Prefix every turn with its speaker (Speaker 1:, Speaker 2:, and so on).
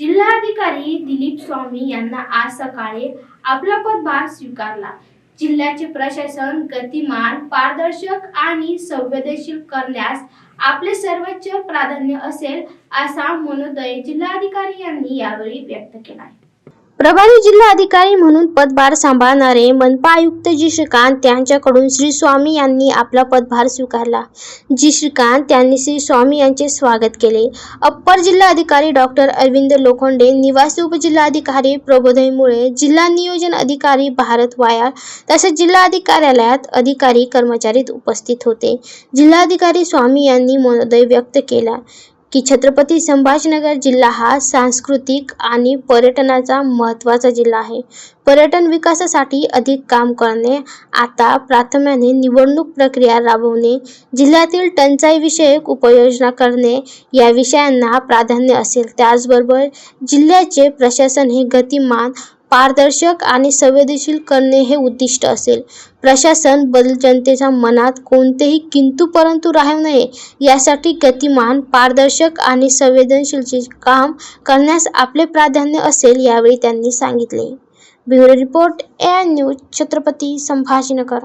Speaker 1: जिल्हाधिकारी दिलीप स्वामी यांना आज सकाळी आपला पदभार स्वीकारला. जिल्ह्याचे प्रशासन गतिमान पारदर्शक आणि संवेदनशील करण्यास आपले सर्वोच्च प्राधान्य असेल असा मनोदय जिल्हाधिकारी यांनी यावेळी व्यक्त केला आहे. प्रभारी जिल्हा अधिकारी म्हणून पदभार सांभाळणारे मनपा आयुक्त जी श्रीकांत यांच्याकडून श्री स्वामी यांनी आपला पदभार स्वीकारला. जी श्रीकांत यांनी श्री स्वामी यांचे स्वागत केले. अप्पर जिल्हाधिकारी डॉक्टर अरविंद लोखंडे निवासी उपजिल्हाधिकारी प्रबोधय मुळे जिल्हा नियोजन अधिकारी भारत वायाळ तसेच जिल्हा अधिकार्यालयात अधिकारी कर्मचारी उपस्थित होते. जिल्हाधिकारी स्वामी यांनी मनोदय व्यक्त केला. की छत्रपती संभाजीनगर जिल्हा हा सांस्कृतिक आणि पर्यटनाचा महत्त्वाचा जिल्हा आहे. पर्यटन विकासासाठी अधिक काम करणे आता प्राथम्याने निवडणूक प्रक्रिया राबवणे जिल्ह्यातील टंचाईविषयक उपाययोजना करणे या विषयांना प्राधान्य असेल. त्याचबरोबर जिल्ह्याचे प्रशासन हे गतिमान पारदर्शक आणि संवेदनशील करणे हे उद्दिष्ट असेल. प्रशासन बदल जनतेच्या मनात कोणतेही किंतू परंतु राहू नये यासाठी गतिमान पारदर्शक आणि संवेदनशीलचे काम करण्यास आपले प्राधान्य असेल यावेळी त्यांनी सांगितले. Bureau report A news Chhatrapati Sambhajinagar.